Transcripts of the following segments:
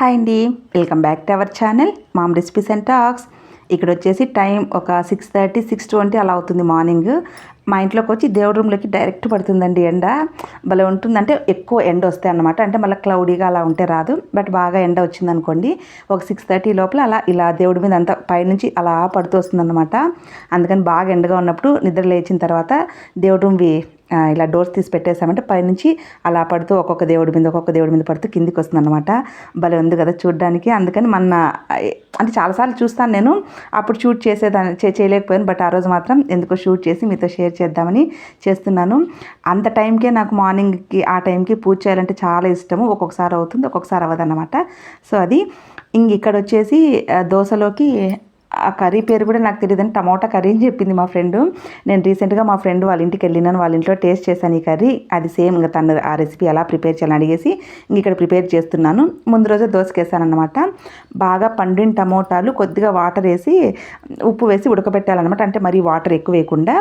Hi అండి. Welcome back to our channel mom recipes and talks. ఇక్కడ వచ్చేసి time ఒక సిక్స్ థర్టీ సిక్స్ ట్వంటీ అలా అవుతుంది మార్నింగ్. మా ఇంట్లోకి వచ్చి దేవుడి రూమ్లోకి డైరెక్ట్ పడుతుందండి ఎండ. భలే ఉంటుందంటే ఎక్కువ ఎండ వస్తాయి అన్నమాట. అంటే మళ్ళీ క్లౌడీగా అలా ఉంటే రాదు. బట్ బాగా ఎండ వచ్చిందనుకోండి ఒక సిక్స్ థర్టీ లోపల అలా ఇలా దేవుడి మీద అంతా పైనుంచి అలా పడుతూ వస్తుందన్నమాట. అందుకని బాగా ఎండగా ఉన్నప్పుడు నిద్ర లేచిన తర్వాత దేవుడి రూమ్వి ఇలా డోర్స్ తీసి పెట్టేసామంటే పైనుంచి అలా పడుతూ ఒక్కొక్క దేవుడి మీద ఒక్కొక్క దేవుడి మీద పడుతూ కిందికి వస్తుంది అనమాట భలే ఉంది కదా చూడడానికి. అందుకని మొన్న అంటే చాలాసార్లు చూస్తాను నేను. అప్పుడు షూట్ చేసేదాన్ని చే- చేయలేకపోయాను. బట్ ఆ రోజు మాత్రం ఎందుకో షూట్ చేసి మీతో షేర్ చేద్దామని చేస్తున్నాను. అంత టైంకే నాకు మార్నింగ్కి ఆ టైంకి పూజ చేయాలంటే చాలా ఇష్టము. ఒక్కొక్కసారి అవుతుంది ఒక్కొక్కసారి అవ్వదు అనమాట సో అది. ఇంక ఇక్కడ వచ్చేసి దోశలోకి ఆ కర్రీ పేరు కూడా నాకు తెలియదని టమోటా కర్రీ అని చెప్పింది మా ఫ్రెండ్. నేను రీసెంట్గా మా ఫ్రెండ్ వాళ్ళ ఇంటికి వెళ్ళినాను వాళ్ళ ఇంట్లో టేస్ట్ చేశాను ఈ కర్రీ. అది సేమ్ ఇంకా తను ఆ రెసిపీ ఎలా ప్రిపేర్ చేయాలని అడిగేసి ఇంక ఇక్కడ ప్రిపేర్ చేస్తున్నాను. ముందు రోజు దోసకేసాను అనమాట బాగా పండిన టమోటాలు కొద్దిగా వాటర్ వేసి ఉప్పు వేసి ఉడకబెట్టాలన్నమాట. అంటే మరీ వాటర్ ఎక్కువ వేయకుండా.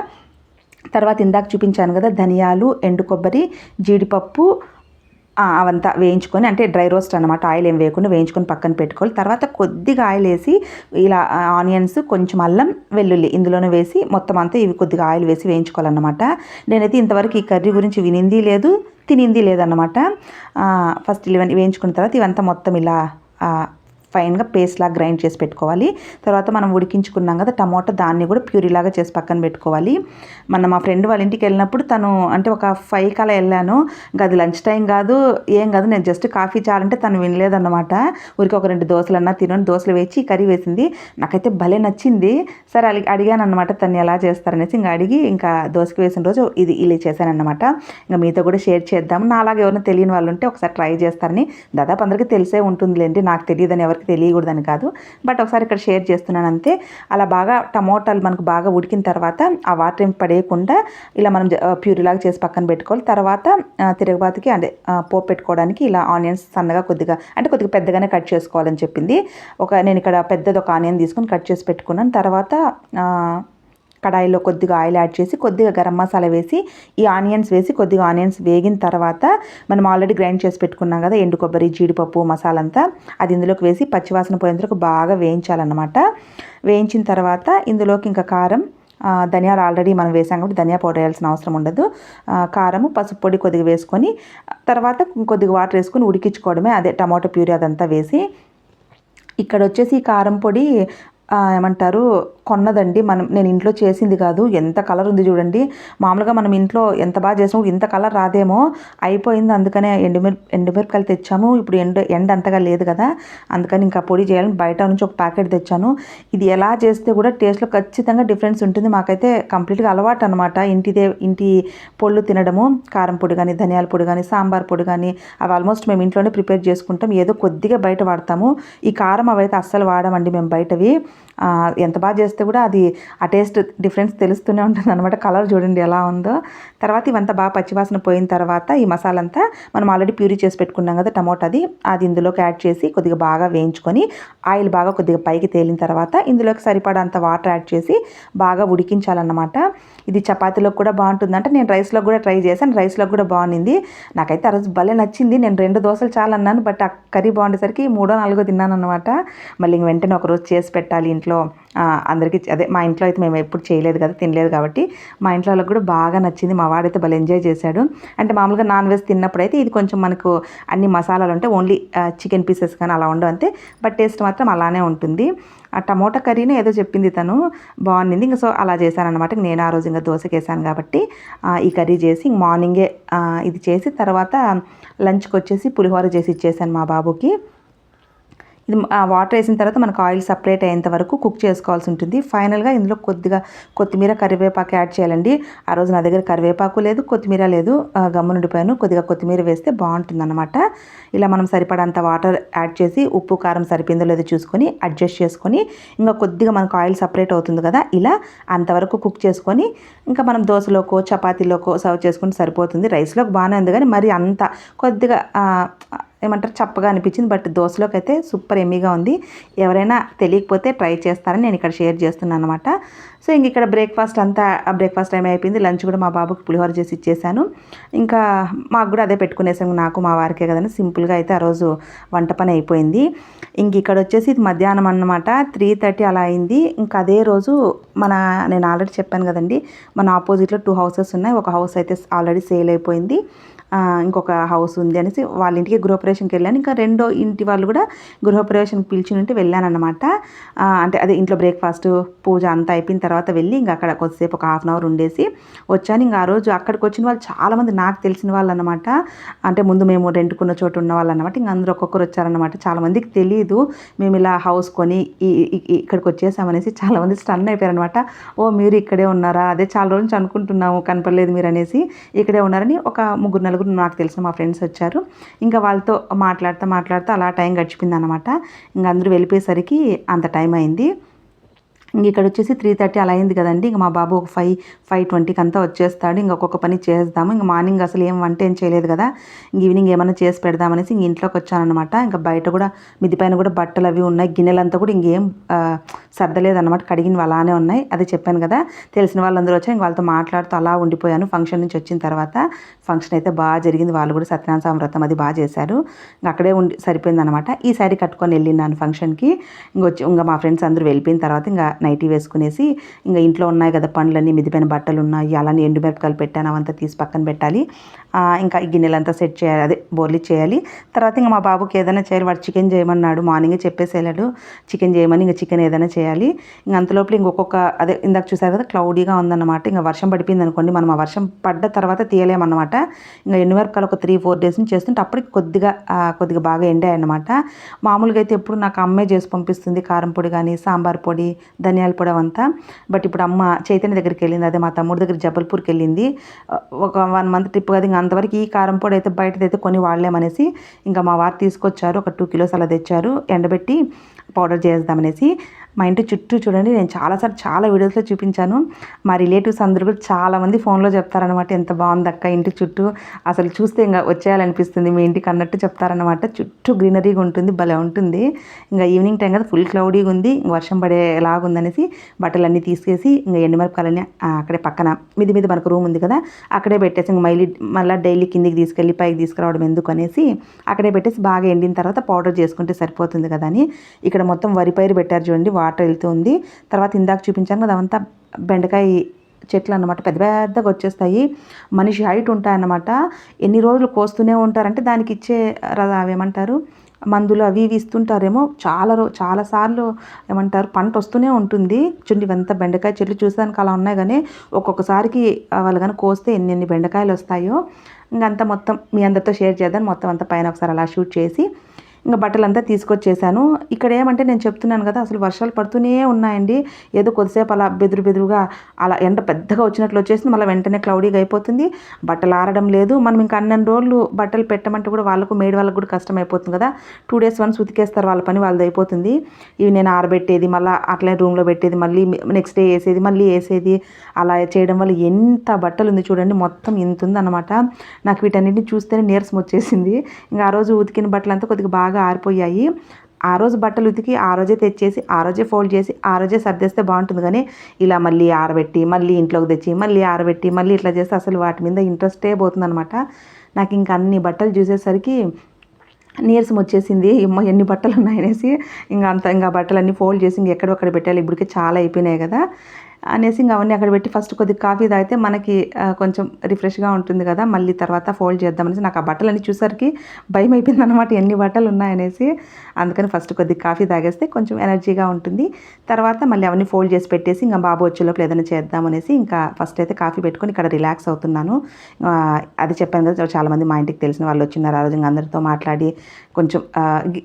తర్వాత ఇందాక చూపించాను కదా ధనియాలు ఎండు కొబ్బరి జీడిపప్పు అవంతా వేయించుకొని అంటే డ్రై రోస్ట్ అనమాట ఆయిల్ ఏం వేయకుండా వేయించుకొని పక్కన పెట్టుకోవాలి. తర్వాత కొద్దిగా ఆయిల్ వేసి ఇలా ఆనియన్స్ కొంచెం అల్లం వెల్లుల్లి ఇందులోనే వేసి మొత్తం అంతా ఇవి కొద్దిగా ఆయిల్ వేసి వేయించుకోవాలన్నమాట. నేనైతే ఇంతవరకు ఈ కర్రీ గురించి వినింది లేదు తినింది లేదన్నమాట. ఫస్ట్ ఇవన్నీ వేయించుకున్న తర్వాత ఇవంతా మొత్తం ఇలా ఫైన్గా పేస్ట్ లాగా గ్రైండ్ చేసి పెట్టుకోవాలి. తర్వాత మనం ఉడికించుకున్నాం కదా టమాటో దాన్ని కూడా ప్యూరీలాగా చేసి పక్కన పెట్టుకోవాలి. మన మా ఫ్రెండ్ వాళ్ళ ఇంటికి వెళ్ళినప్పుడు తను అంటే ఒక ఫైవ్ కల వెళ్ళాను. ఇంకా అది లంచ్ టైం కాదు ఏం కాదు నేను జస్ట్ కాఫీ చాలంటే తను వినలేదన్నమాట. ఊరికి ఒక రెండు దోశలన్నా తినని దోశలు వేసి కర్రీ వేసింది. నాకైతే భలే నచ్చింది. సరే అడిగి అడిగాను అనమాట తను ఎలా చేస్తారనేసి ఇంకా అడిగి ఇంకా దోశకి వేసిన రోజు ఇది ఇలా చేశానన్నమాట. ఇంకా మీతో కూడా షేర్ చేద్దాం. నా అలాగే ఎవరైనా తెలియని వాళ్ళు ఉంటే ఒకసారి ట్రై చేస్తారని. దాదాపు అందరికీ తెలిసే ఉంటుందిలేండి నాకు తెలియదని వాళ్ళకి తెలియకూడదని కాదు. బట్ ఒకసారి ఇక్కడ షేర్ చేస్తున్నాను అంతే అలా బాగా టమోటాలు మనకు బాగా ఉడికిన తర్వాత ఆ వాటర్ ఏం పడేయకుండా ఇలా మనం ప్యూరీలాగా ప్యూరీ లాగా చేసి పక్కన పెట్టుకోవాలి. తర్వాత తిరగబాతికి అంటే పోపు పెట్టుకోవడానికి ఇలా ఆనియన్స్ సన్నగా కొద్దిగా అంటే కొద్దిగా పెద్దగానే కట్ చేసుకోవాలని చెప్పింది. ఒక నేను ఇక్కడ పెద్దది ఒక ఆనియన్ తీసుకొని కట్ చేసి పెట్టుకున్నాను. తర్వాత కడాయిలో కొద్దిగా ఆయిల్ యాడ్ చేసి కొద్దిగా గరం మసాలా వేసి ఈ ఆనియన్స్ వేసి కొద్దిగా ఆనియన్స్ వేగిన తర్వాత మనం ఆల్రెడీ గ్రైండ్ చేసి పెట్టుకున్నాం కదా ఎండు కొబ్బరి జీడిపప్పు మసాలా అంతా అది ఇందులోకి వేసి పచ్చివాసన పోయేందుకు బాగా వేయించాలన్నమాట. వేయించిన తర్వాత ఇందులోకి ఇంకా కారం ధనియాలు ఆల్రెడీ మనం వేసాం కాబట్టి ధనియా పౌడర్ వేయాల్సిన అవసరం ఉండదు. కారము పసుపు పొడి కొద్దిగా వేసుకొని తర్వాత కొద్దిగా వాటర్ వేసుకొని ఉడికించుకోవడమే అదే టమాటో ప్యూరీ అదంతా వేసి. ఇక్కడ వచ్చేసి కారం పొడి ఏమంటారు కొన్నదండి. మనం నేను ఇంట్లో చేసింది కాదు. ఎంత కలర్ ఉంది చూడండి. మామూలుగా మనం ఇంట్లో ఎంత బాగా చేసినప్పుడు ఇంత కలర్ రాదేమో. అయిపోయింది. అందుకనే ఎండుమిర ఎండుమిరపకాయలు తెచ్చాము. ఇప్పుడు ఎండ ఎండ అంతగా లేదు కదా. అందుకని ఇంకా పొడి చేయాలని బయట నుంచి ఒక ప్యాకెట్ తెచ్చాను. ఇది ఎలా చేస్తే కూడా టేస్ట్లో ఖచ్చితంగా డిఫరెన్స్ ఉంటుంది. మాకైతే కంప్లీట్గా అలవాటు అనమాట ఇంటిదే ఇంటి పొళ్ళు తినడము కారం పొడి కానీ ధనియాల పొడి కానీ సాంబార్ పొడి కానీ అవి ఆల్మోస్ట్ మేము ఇంట్లోనే ప్రిపేర్ చేసుకుంటాం. ఏదో కొద్దిగా బయట వాడతాము. ఈ కారం అవైతే అస్సలు వాడమండి మేము బయటవి. ఎంత బాగా చేస్తే కూడా అది ఆ టేస్ట్ డిఫరెన్స్ తెలుస్తూనే ఉంటుంది అనమాట కలర్ చూడండి ఎలా ఉందో. తర్వాత ఇవంతా బాగా పచ్చివాసన పోయిన తర్వాత ఈ మసాలా అంతా మనం ఆల్రెడీ ప్యూరీ చేసి పెట్టుకున్నాం కదా టమోటాది. అది ఇందులోకి యాడ్ చేసి కొద్దిగా బాగా వేయించుకొని ఆయిల్ బాగా కొద్దిగా పైకి తేలిన తర్వాత ఇందులోకి సరిపడంత వాటర్ యాడ్ చేసి బాగా ఉడికించాలన్నమాట. ఇది చపాతీలో కూడా బాగుంటుంది. అంటే నేను రైస్లో కూడా ట్రై చేశాను. రైస్లో కూడా బాగుంది నాకైతే ఆ రోజు భలే నచ్చింది. నేను రెండు దోశలు చాలా అన్నాను బట్ ఆ కర్రీ బాగుండేసరికి మూడో నాలుగో తిన్నాను అనమాట మళ్ళీ ఇంక వెంటనే ఒక రోజు చేసి పెట్టాలి ఇంట్లో ఇంట్లో అందరికీ అదే మా ఇంట్లో అయితే మేము ఎప్పుడు చేయలేదు కదా తినలేదు కాబట్టి మా ఇంట్లో వాళ్ళకి కూడా బాగా నచ్చింది. మా వాడైతే భలే ఎంజాయ్ చేశాడు. అంటే మామూలుగా నాన్ వెజ్ తిన్నప్పుడు అయితే ఇది కొంచెం మనకు అన్ని మసాలాలు ఉంటాయి ఓన్లీ చికెన్ పీసెస్ కానీ అలా ఉండవు అంతే. బట్ టేస్ట్ మాత్రం అలానే ఉంటుంది. ఆ టమోటా కర్రీనే ఏదో చెప్పింది తను. బాగుంది ఇంకా సో అలా చేశానమాట నేను ఆ రోజు ఇంకా దోశకేసాను కాబట్టి ఈ కర్రీ చేసి ఇంక మార్నింగే ఇది చేసి తర్వాత లంచ్కి వచ్చేసి పులిహోర చేసి ఇచ్చేసాను మా బాబుకి. ఇది ఆ వాటర్ వేసిన తర్వాత మనకు ఆయిల్ సపరేట్ అయ్యేంత వరకు కుక్ చేసుకోవాల్సి ఉంటుంది. ఫైనల్గా ఇందులో కొద్దిగా కొత్తిమీర కరివేపాకు యాడ్ చేయాలండి. ఆ రోజు నా దగ్గర కరివేపాకు లేదు కొత్తిమీర లేదు. ఆ, గమ్మునుండిపోయాను కొద్దిగా కొత్తిమీర వేస్తే బాగుంటుంది అనమాట ఇలా మనం సరిపడంత వాటర్ యాడ్ చేసి ఉప్పు కారం సరిపోయిందో లేదో చూసుకొని అడ్జస్ట్ చేసుకొని ఇంకా కొద్దిగా మనకు ఆయిల్ సపరేట్ అవుతుంది కదా ఇలా అంతవరకు కుక్ చేసుకొని ఇంకా మనం దోశలోకో చపాతీలోకో సర్వ్ చేసుకుని సరిపోతుంది. రైస్లోకి బాగానే ఉంది కానీ మరి అంత కొద్దిగా ఏమంటారు చప్పగా అనిపించింది. బట్ దోశలోకి అయితే సూపర్ ఎమ్మీగా ఉంది. ఎవరైనా తెలియకపోతే ట్రై చేస్తారని నేను ఇక్కడ షేర్ చేస్తున్నాను అనమాట సో ఇంక ఇక్కడ బ్రేక్ఫాస్ట్ అంతా బ్రేక్ఫాస్ట్ టైం అయిపోయింది. లంచ్ కూడా మా బాబుకి పులిహోర చేసి ఇచ్చేసాను. ఇంకా మాకు కూడా అదే పెట్టుకునేసాము. నాకు మా వారికే కదండి. సింపుల్గా అయితే ఆ రోజు వంట పని అయిపోయింది. ఇంక ఇక్కడ వచ్చేసి ఇది మధ్యాహ్నం అన్నమాట. త్రీ థర్టీ అలా అయింది. ఇంకా అదే రోజు మన నేను ఆల్రెడీ చెప్పాను కదండి. మన ఆపోజిట్లో టూ హౌసెస్ ఉన్నాయి. ఒక హౌస్ అయితే ఆల్రెడీ సేల్ అయిపోయింది. ఇంకొక హౌస్ ఉంది అనేసి వాళ్ళ ఇంటికి గృహప్రవేశంకి వెళ్ళాను. ఇంకా రెండో ఇంటి వాళ్ళు కూడా గృహప్రవేశంకి పిలిచి ఉంటే వెళ్ళానమాట అంటే అదే ఇంట్లో బ్రేక్ఫాస్ట్ పూజ అంతా అయిపోయిన తర్వాత వెళ్ళి ఇంకా అక్కడ కొద్దిసేపు ఒక హాఫ్ అన్ అవర్ ఉండేసి వచ్చాను. ఇంకా ఆ రోజు అక్కడికి వచ్చిన వాళ్ళు చాలామంది నాకు తెలిసిన వాళ్ళు అనమాట అంటే ముందు మేము రెంట్కున్న చోటు ఉన్న వాళ్ళు అనమాట ఇంకా అందరూ ఒక్కొక్కరు వచ్చారనమాట చాలామందికి తెలియదు మేము ఇలా హౌస్ కొని ఇక్కడికి వచ్చేసామనేసి చాలామంది స్టన్ అయిపోయారనమాట ఓ మీరు ఇక్కడే ఉన్నారా? అదే చాలా రోజు నుంచి అనుకుంటున్నాము. కనపడలేదు మీరు అనేసి ఇక్కడే ఉన్నారని ఒక ముగ్గురు నలుగురు నాకు తెలిసిన మా ఫ్రెండ్స్ వచ్చారు. ఇంకా వాళ్ళతో మాట్లాడుతూ మాట్లాడుతూ అలా టైం గడిచిపోయింది అనమాట ఇంకా అందరూ వెళ్ళిపోయేసరికి అంత టైం అయింది. ఇక్కడ వచ్చేసి త్రీ థర్టీ అలా అయింది కదండి. ఇంక మా బాబు ఒక ఫైవ్ ఫైవ్ ట్వంటీకి అంతా వచ్చేస్తాడు. ఇంకా ఒక్కొక్క పని చేద్దాము ఇంక మార్నింగ్ అసలు ఏం వంట ఏం చేయలేదు కదా. ఇంక ఈవినింగ్ ఏమైనా చేసి పెడదామనేసి ఇంక ఇంట్లోకి వచ్చానమాట ఇంకా బయట కూడా మిదిపైన పైన కూడా బట్టలు అవి ఉన్నాయి. గిన్నెలంతా కూడా ఇంకేం సర్దలేదన్నమాట. కడిగినవి అలానే ఉన్నాయి. అదే చెప్పాను కదా. తెలిసిన వాళ్ళందరూ వచ్చారు. ఇంక వాళ్ళతో మాట్లాడుతూ అలా ఉండిపోయాను. ఫంక్షన్ నుంచి వచ్చిన తర్వాత ఫంక్షన్ అయితే బాగా జరిగింది. వాళ్ళు కూడా సత్యనారాయణ స్వామి వ్రతం అది బాగా చేశారు. ఇంకా అక్కడే ఉండి సరిపోయింది అనమాట ఈ శారీ కట్టుకొని వెళ్ళినాను ఫంక్షన్కి ఇంకొచ్చి ఇంకా మా ఫ్రెండ్స్ అందరూ వెళ్ళిపోయిన తర్వాత ఇంకా నైటీ వేసుకునేసి ఇంకా ఇంట్లో ఉన్నాయి కదా పండ్లన్నీ మిదిపోయిన బట్టలు ఉన్నాయి అలానే ఎండుమిరపకాయలు పెట్టాను అవంతా తీసి పక్కన పెట్టాలి. ఇంకా ఈ గిన్నెలంతా సెట్ చేయాలి. అదే బోర్లీ చేయాలి. తర్వాత ఇంకా మా బాబుకి ఏదైనా చేయాలి. వాడు చికెన్ చేయమన్నాడు. మార్నింగ్ చెప్పేసి వెళ్ళాడు చికెన్ చేయమని ఇంకా చికెన్ ఏదైనా చేయాలి. ఇంకా అంతలోపల ఇంకొక అదే ఇందాక చూసారు కదా క్లౌడీగా ఉందన్నమాట. ఇంకా వర్షం పడిపోయింది అనుకోండి మనం ఆ వర్షం పడ్డ తర్వాత తీయలేమన్నమాట. ఇంకా ఎండుమిరపకాయలు ఒక త్రీ ఫోర్ డేస్ నుంచి చేస్తుంటే అప్పటికి కొద్దిగా కొద్దిగా బాగా ఎండాయన్నమాట మామూలుగా అయితే ఎప్పుడు నాకు అమ్మే చేసి పంపిస్తుంది కారం పొడి కానీ సాంబార్ పొడి ధనియాల పొడి అవంతా. బట్ ఇప్పుడు అమ్మ చైతన్య దగ్గరికి వెళ్ళింది. అదే మా తమ్ముడి దగ్గర జబల్పూర్కి వెళ్ళింది. ఒక వన్ మంత్ ట్రిప్ కదా ఇంకా అంతవరకు ఈ కారం పొడి అయితే బయటదైతే కొని వాడలేమనేసి ఇంకా మా వారు తీసుకొచ్చారు. ఒక టూ కిలోస్ అలా తెచ్చారు. ఎండబెట్టి పౌడర్ చేద్దామనేసి. మా ఇంటి చుట్టూ చూడండి నేను చాలాసార్లు చాలా వీడియోస్లో చూపించాను. మా రిలేటివ్స్ అందరూ కూడా చాలామంది ఫోన్లో చెప్తారనమాట ఎంత బాగుంది అక్క ఇంటి చుట్టూ. అసలు చూస్తే ఇంకా వచ్చేయాలనిపిస్తుంది మీ ఇంటికి అన్నట్టు చెప్తారనమాట చుట్టూ గ్రీనరీగా ఉంటుంది భలే ఉంటుంది. ఇంకా ఈవినింగ్ టైం కదా ఫుల్ క్లౌడీగా ఉంది వర్షం పడేలాగా ఉందనేసి బట్టలన్నీ తీసేసి ఇంకా ఎండుమిరపకాయలన్నీ అక్కడే పక్కన మీది మీద మనకు రూమ్ ఉంది కదా అక్కడే పెట్టేసి ఇంక మళ్ళీ మళ్ళీ డైలీ కిందికి తీసుకెళ్ళి పైకి తీసుకురావడం ఎందుకు అనేసి అక్కడే పెట్టేసి బాగా ఎండిన తర్వాత పౌడర్ చేసుకుంటే సరిపోతుంది కదా అని. ఇక్కడ మొత్తం వరి పైరు పెట్టారు చూడండి వాటర్ వెళ్తుంది. తర్వాత ఇందాక చూపించాను కదా అవంతా బెండకాయ చెట్లు అన్నమాట పెద్ద పెద్దగా వచ్చేస్తాయి. మనిషి హైట్ ఉంటాయన్నమాట. ఎన్ని రోజులు కోస్తూనే ఉంటారంటే దానికి ఇచ్చే అవేమంటారు? మందులు అవి ఇవి ఇస్తుంటారేమో. చాలా రో చాలా సార్లు ఏమంటారు? పంట వస్తూనే ఉంటుంది. చూడండి ఇవంతా బెండకాయ చెట్లు చూసానికి అలా ఉన్నాయి కానీ ఒక్కొక్కసారికి వాళ్ళు కానీ కోస్తే ఎన్ని ఎన్ని బెండకాయలు వస్తాయో. ఇంకంతా మొత్తం మీ అందరితో షేర్ చేద్దాం. మొత్తం అంతా పైన ఒకసారి అలా షూట్ చేసి ఇంకా బట్టలంతా తీసుకొచ్చేసాను. ఇక్కడ ఏమంటే నేను చెప్తున్నాను కదా అసలు వర్షాలు పడుతూనే ఉన్నాయండి. ఏదో కొద్దిసేపు అలా బెదురు బెదురుగా అలా ఎండ పెద్దగా వచ్చినట్లు వచ్చేసింది. మళ్ళీ వెంటనే క్లౌడీగా అయిపోతుంది. బట్టలు ఆరడం లేదు. మనం ఇంకా అన్నెండు రోజులు బట్టలు పెట్టమంటే కూడా వాళ్ళకు మేడ్ వాళ్ళకు కూడా కష్టం అయిపోతుంది కదా. టూ డేస్ వన్స్ ఉతికేస్తారు వాళ్ళ పని వాళ్ళది అయిపోతుంది. ఇవి నేను ఆరబెట్టేది మళ్ళీ అట్లనే రూమ్లో పెట్టేది మళ్ళీ నెక్స్ట్ డే వేసేది మళ్ళీ వేసేది. అలా చేయడం వల్ల ఎంత బట్టలు ఉంది చూడండి మొత్తం ఇంత ఉందన్నమాట నాకు వీటన్నిటిని చూస్తేనే నీరసం వచ్చేసింది. ఇంకా ఆ రోజు ఉతికిన బట్టలంతా కొద్దిగా బాగా బాగా ఆరిపోయాయి. ఆ రోజు బట్టలు ఉతికి ఆ రోజే తెచ్చేసి ఆ రోజే ఫోల్డ్ చేసి ఆ రోజే సర్దేస్తే బాగుంటుంది కానీ ఇలా మళ్ళీ ఆరబెట్టి మళ్ళీ ఇంట్లోకి తెచ్చి మళ్ళీ ఆరబెట్టి మళ్ళీ ఇట్లా చేస్తే అసలు వాటి మీద ఇంట్రెస్టే పోతుందనమాట నాకు ఇంకా అన్ని బట్టలు చూసేసరికి నీరసం వచ్చేసింది. ఎమ్మో ఎన్ని బట్టలు ఉన్నాయనేసి. ఇంకా అంత ఇంకా బట్టలన్నీ ఫోల్డ్ చేసి ఇంక ఎక్కడొక్కడ పెట్టాలి ఇప్పటికే చాలా అయిపోయినాయి కదా. అనేసి ఇంకా అవన్నీ అక్కడ పెట్టి ఫస్ట్ కొద్దిగా కాఫీ తాగితే మనకి కొంచెం రిఫ్రెష్గా ఉంటుంది కదా. మళ్ళీ తర్వాత ఫోల్డ్ చేద్దామనేసి నాకు ఆ బట్టలన్నీ చూసరికి భయం అయిపోయింది అనమాట ఎన్ని బట్టలు ఉన్నాయనేసి అందుకని ఫస్ట్ కొద్దిగా కాఫీ తాగేస్తే కొంచెం ఎనర్జీగా ఉంటుంది. తర్వాత మళ్ళీ అవన్నీ ఫోల్డ్ చేసి పెట్టేసి ఇంకా బాబు వచ్చేలోపు ఏదైనా చేద్దామనేసి ఇంకా ఫస్ట్ అయితే కాఫీ పెట్టుకొని ఇక్కడ రిలాక్స్ అవుతున్నాను. అది చెప్పాను కదా చాలామంది మా ఇంటికి తెలిసిన వాళ్ళు వచ్చినారు. ఆ రోజు ఇంకా అందరితో మాట్లాడి కొంచెం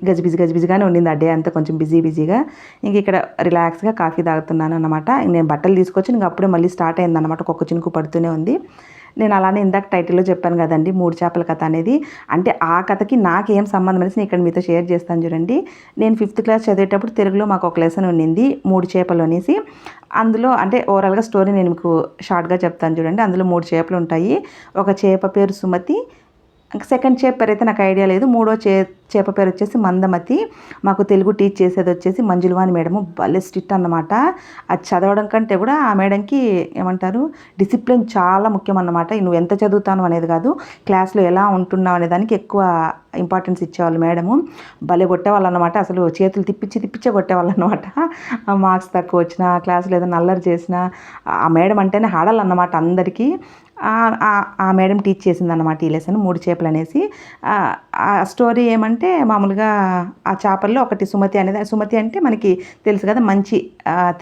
గజిబిజి గజిబిజిగానే ఉండింది ఆ డే అంతా కొంచెం బిజీ బిజీగా. ఇంక ఇక్కడ రిలాక్స్గా కాఫీ తాగుతున్నాను అనమాట నేను బట్టలు బట్టలు తీసుకొచ్చి ఇంకా అప్పుడే మళ్ళీ స్టార్ట్ అయింది అనమాట ఒక్కొక్క చినుకు పడుతూనే ఉంది. నేను అలానే ఇందాక టైటిల్లో చెప్పాను కదండి మూడు చేపల కథ అనేది. అంటే ఆ కథకి నాకేం సంబంధం అనేసి నేను ఇక్కడ మీతో షేర్ చేస్తాను చూడండి. నేను ఫిఫ్త్ క్లాస్ చదివేటప్పుడు తెలుగులో మాకు ఒక లెసన్ ఉండింది మూడు చేపలు అనేసి. అందులో అంటే ఓవరాల్గా స్టోరీ నేను మీకు షార్ట్గా చెప్తాను చూడండి. అందులో మూడు చేపలు ఉంటాయి. ఒక చేప పేరు సుమతి సెకండ్ చేప పేరు అయితే నాకు ఐడియా లేదు. మూడో చే చేప పేరు వచ్చేసి మందమతి. మాకు తెలుగు టీచ్ చేసేది వచ్చేసి మంజులవాణి మేడము. భలే స్ట్రిక్ట్ అన్నమాట. అది చదవడం కంటే కూడా ఆ మేడంకి ఏమంటారు? డిసిప్లిన్ చాలా ముఖ్యం అన్నమాట. నువ్వు ఎంత చదువుతాను అనేది కాదు. క్లాస్లో ఎలా ఉంటున్నావు అనే దానికి ఎక్కువ ఇంపార్టెన్స్ ఇచ్చేవాళ్ళు మేడము. భలే కొట్టేవాళ్ళు అనమాట అసలు చేతులు తిప్పించి తిప్పించే కొట్టేవాళ్ళు అనమాట మార్క్స్ తక్కువ వచ్చినా క్లాసులో ఏదైనా అల్లరి చేసినా ఆ మేడం అంటేనే హాడాలన్నమాట అందరికీ. ఆ మేడం టీచ్ చేసిందన్నమాట ఈ లెసన్ మూడు చేపలు అనేసి. ఆ స్టోరీ ఏమంటే మామూలుగా ఆ చేపల్లో ఒకటి సుమతి అనేది సుమతి అంటే మనకి తెలుసు కదా మంచి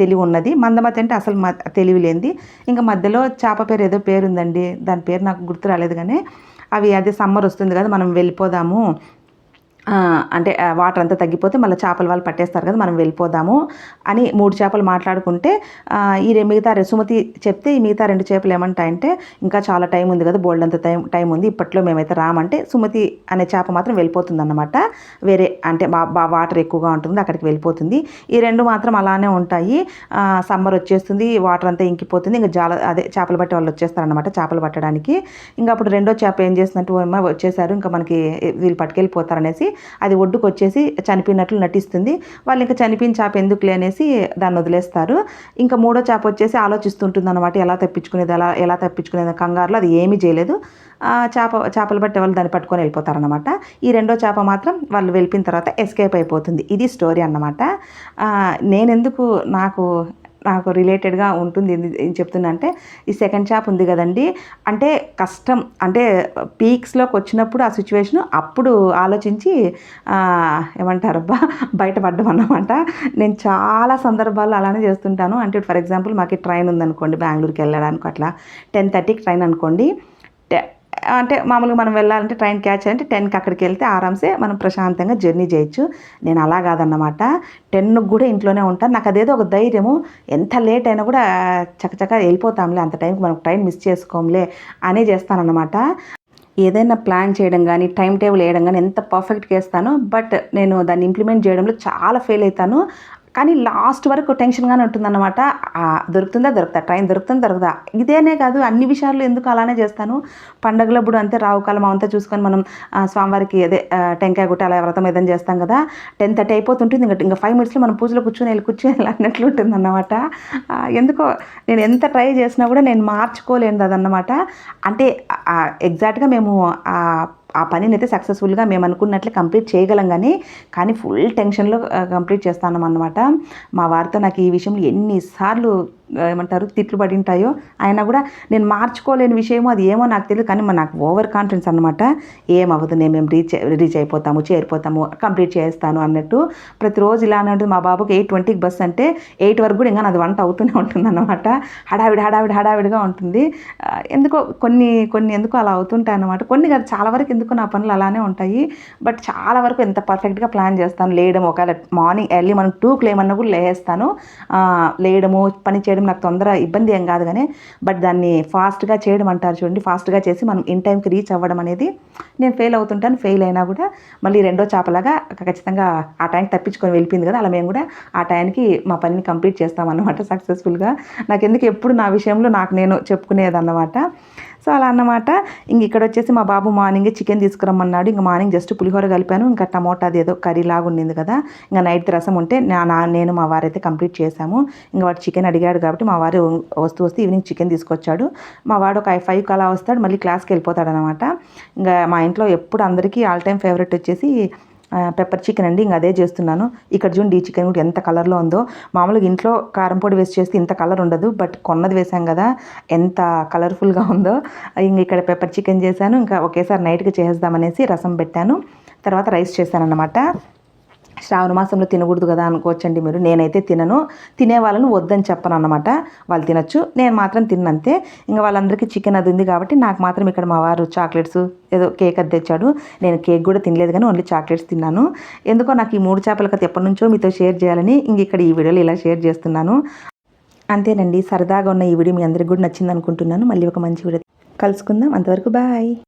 తెలివి ఉన్నది. మందమతి అంటే అసలు తెలివి లేనిది. ఇంకా మధ్యలో చేప పేరు ఏదో పేరు ఉందండి దాని పేరు నాకు గుర్తు రాలేదు కానీ అవి అదే సమ్మర్ వస్తుంది కదా మనం వెళ్ళిపోదాము. అంటే వాటర్ అంతా తగ్గిపోతే మళ్ళీ చేపల వాళ్ళు పట్టేస్తారు కదా మనం వెళ్ళిపోదాము అని మూడు చేపలు మాట్లాడుకుంటే ఈ మిగతా సుమతి చెప్తే ఈ మిగతా రెండు చేపలు ఏమంటాయంటే ఇంకా చాలా టైం ఉంది కదా బోల్డ్ అంత టైం టైం ఉంది ఇప్పట్లో మేమైతే రామంటే సుమతి అనే చేప మాత్రం వెళ్ళిపోతుంది వేరే అంటే బా వాటర్ ఎక్కువగా ఉంటుంది అక్కడికి వెళ్ళిపోతుంది. ఈ రెండు మాత్రం అలానే ఉంటాయి. సమ్మర్ వచ్చేస్తుంది వాటర్ అంతా ఇంకిపోతుంది ఇంకా జాల అదే చేపలు పట్టే వాళ్ళు వచ్చేస్తారనమాట చేపలు పట్టడానికి. ఇంకా అప్పుడు రెండో చేప ఏం చేసినట్టు వచ్చేసారు ఇంకా మనకి వీళ్ళు పట్టుకెళ్ళిపోతారనేసి అది ఒడ్డుకు వచ్చేసి చనిపోయినట్లు నటిస్తుంది. వాళ్ళు ఇంకా చనిపోయిన చేప ఎందుకులే అనేసి దాన్ని వదిలేస్తారు. ఇంకా మూడో చేప వచ్చేసి ఆలోచిస్తుంటుంది అనమాట ఎలా తప్పించుకునేది ఎలా ఎలా తప్పించుకునేది కంగారులో అది ఏమీ చేయలేదు. చేప చేపలు పట్టే వాళ్ళు దాన్ని పట్టుకొని వెళ్ళిపోతారనమాట ఈ రెండో చేప మాత్రం వాళ్ళు వెళ్ళిన తర్వాత ఎస్కేప్ అయిపోతుంది. ఇది స్టోరీ అన్నమాట. నేనెందుకు నాకు నాకు రిలేటెడ్గా ఉంటుంది. ఏం చెప్తున్నా అంటే ఈ సెకండ్ షాప్ ఉంది కదండి. అంటే కష్టం. అంటే పీక్స్లోకి వచ్చినప్పుడు ఆ సిచ్యువేషన్ అప్పుడు ఆలోచించి ఏమంటారు అబ్బా బయటపడ్డం అన్నమాట. నేను చాలా సందర్భాల్లో అలానే చేస్తుంటాను. అంటే ఫర్ ఎగ్జాంపుల్ మాకు ట్రైన్ ఉందనుకోండి బెంగళూరుకి వెళ్ళడానికి అట్లా. టెన్ థర్టీకి ట్రైన్ అనుకోండి. అంటే మామూలుగా మనం వెళ్ళాలంటే ట్రైన్ క్యాచ్ అంటే టెన్కి అక్కడికి వెళ్తే ఆరామ్సే మనం ప్రశాంతంగా జర్నీ చేయొచ్చు. నేను అలా కాదన్నమాట. టెన్కి కూడా ఇంట్లోనే ఉంటాను నాకు అదేదో ఒక ధైర్యము. ఎంత లేట్ అయినా కూడా చక్కచక్క వెళ్ళిపోతాంలే. అంత టైంకి మనం ట్రైన్ మిస్ చేసుకోంలే అనే చేస్తానన్నమాట. ఏదైనా ప్లాన్ చేయడం కానీ టైం టేబుల్ వేయడం కానీ ఎంత పర్ఫెక్ట్గా వేస్తానో బట్ నేను దాన్ని ఇంప్లిమెంట్ చేయడంలో చాలా ఫెయిల్ అవుతాను. కానీ లాస్ట్ వరకు టెన్షన్గానే ఉంటుందన్నమాట. దొరుకుతుందా దొరుకుతా? ట్రైన్ దొరుకుతుందా దొరుకుతా ఇదేనే కాదు అన్ని విషయాల్లో ఎందుకు అలానే చేస్తాను? పండగలప్పుడు అంతే రావు కాలం అంతా చూసుకొని మనం స్వామివారికి అదే టెంకాయ గుట్ట అలా వ్రతం ఏదైనా చేస్తాం కదా? టెన్ థర్టీ అయిపోతుంటుంది ఇంకా ఇంకా ఫైవ్ మినిట్స్లో మనం పూజలో కూర్చొని వెళ్ళి కూర్చొని వెళ్ళి అన్నట్లు ఉంటుంది అన్నమాట ఎందుకో నేను ఎంత ట్రై చేసినా కూడా నేను మార్చుకోలేను అదన్నమాట. అంటే ఎగ్జాక్ట్గా మేము ఆ పనిని అయితే సక్సెస్ఫుల్గా మేము అనుకున్నట్లు కంప్లీట్ చేయగలం కానీ కానీ ఫుల్ టెన్షన్లో కంప్లీట్ చేస్తాను అనమాట మా వారితో నాకు ఈ విషయంలో ఎన్నిసార్లు ఏమంటారు తిట్లు పడి ఉంటాయో ఆయన కూడా నేను మార్చుకోలేని విషయమో అది ఏమో నాకు తెలియదు కానీ నాకు ఓవర్ కాన్ఫిడెన్స్ అనమాట ఏమవ్వదు నేను మేము రీచ్ రీచ్ అయిపోతాము చేరిపోతాము కంప్లీట్ చేస్తాను అన్నట్టు. ప్రతిరోజు ఇలా అన్నట్టు మా బాబుకి ఎయిట్ ట్వంటీకి బస్ అంటే ఎయిట్ వరకు కూడా ఇంకా అది వంట అవుతూనే ఉంటుంది అనమాట హడావిడి హడావిడి హడావిడిగా ఉంటుంది. ఎందుకో కొన్ని కొన్ని ఎందుకో అలా అవుతుంటాయి అనమాట కొన్ని కాదు చాలా వరకు ఎందుకు నా పనులు అలానే ఉంటాయి? బట్ చాలా వరకు ఎంత పర్ఫెక్ట్గా ప్లాన్ చేస్తాను. లేయడం ఒకవేళ మార్నింగ్ ఎర్లీ మనం టూకి లేమన్నా కూడా లేస్తాను లేయడము పని చేయడం చేయడం నాకు తొందర ఇబ్బంది ఏం కాదు కానీ బట్ దాన్ని ఫాస్ట్గా చేయడం అంటారు చూడండి. ఫాస్ట్గా చేసి మనం ఇన్ టైంకి రీచ్ అవ్వడం అనేది నేను ఫెయిల్ అవుతుంటాను. ఫెయిల్ అయినా కూడా మళ్ళీ రెండో చేపలాగా ఖచ్చితంగా ఆ టైంకి తప్పించుకొని వెళ్ళిపోయింది కదా. అలా మేము కూడా ఆ టైంకి మా పనిని కంప్లీట్ చేస్తామన్నమాట సక్సెస్ఫుల్గా. నాకు ఎందుకు ఎప్పుడు నా విషయంలో నాకు నేను చెప్పుకునేదన్నమాట. సో అలా అన్నమాట. ఇంక ఇక్కడ వచ్చేసి మా బాబు మార్నింగ్ చికెన్ తీసుకురమ్మన్నాడు. ఇంకా మార్నింగ్ జస్ట్ పులిహోర కలిపాను. ఇంకా టమోటా అది ఏదో కర్రీ లాగా ఉండింది కదా. ఇంకా నైట్ రసం ఉంటే నా నేను మా వారైతే కంప్లీట్ చేశాము. ఇంకా వాడు చికెన్ అడిగాడు కాబట్టి మా వారు వస్తూ వస్తే ఈవినింగ్ చికెన్ తీసుకొచ్చాడు. మా వాడు ఒక ఫైవ్ అలా వస్తాడు. మళ్ళీ క్లాస్కి వెళ్ళిపోతాడు అనమాట ఇంకా మా ఇంట్లో ఎప్పుడు అందరికీ ఆల్ టైమ్ ఫేవరెట్ వచ్చేసి పెప్పర్ చికెన్ అండి ఇంకా అదే చేస్తున్నాను. ఇక్కడ చూడండి ఈ చికెన్ కూడా ఎంత కలర్లో ఉందో. మామూలుగా ఇంట్లో కారం పొడి వేసి చేస్తే ఇంత కలర్ ఉండదు బట్ కొన్నది వేసాం కదా ఎంత కలర్ఫుల్గా ఉందో. ఇంక ఇక్కడ పెప్పర్ చికెన్ చేశాను ఇంకా ఒకేసారి నైట్కి చేసేద్దామనేసి రసం పెట్టాను. తర్వాత రైస్ చేశాను అనమాట శ్రావణ మాసంలో తినకూడదు కదా అనుకోవచ్చండి మీరు. నేనైతే తినను. తినే వాళ్ళను వద్దని చెప్పను అనమాట వాళ్ళు తినచ్చు. నేను మాత్రం తిన్నంతే. ఇంకా వాళ్ళందరికీ చికెన్ అది ఉంది కాబట్టి నాకు మాత్రం ఇక్కడ మా వారు చాక్లెట్స్ ఏదో కేక్ అది తెచ్చాడు. నేను కేక్ కూడా తినలేదు కానీ ఓన్లీ చాక్లెట్స్ తిన్నాను. ఎందుకో నాకు ఈ మూడు చేపల కథ ఎప్పటి నుంచో మీతో షేర్ చేయాలని ఇంక ఇక్కడ ఈ వీడియోలో ఇలా షేర్ చేస్తున్నాను. అంతేనండి. సరదాగా ఉన్న ఈ వీడియో మీ అందరికి కూడా నచ్చింది అనుకుంటున్నాను. మళ్ళీ ఒక మంచి వీడియో కలుసుకుందాం. అంతవరకు బాయ్.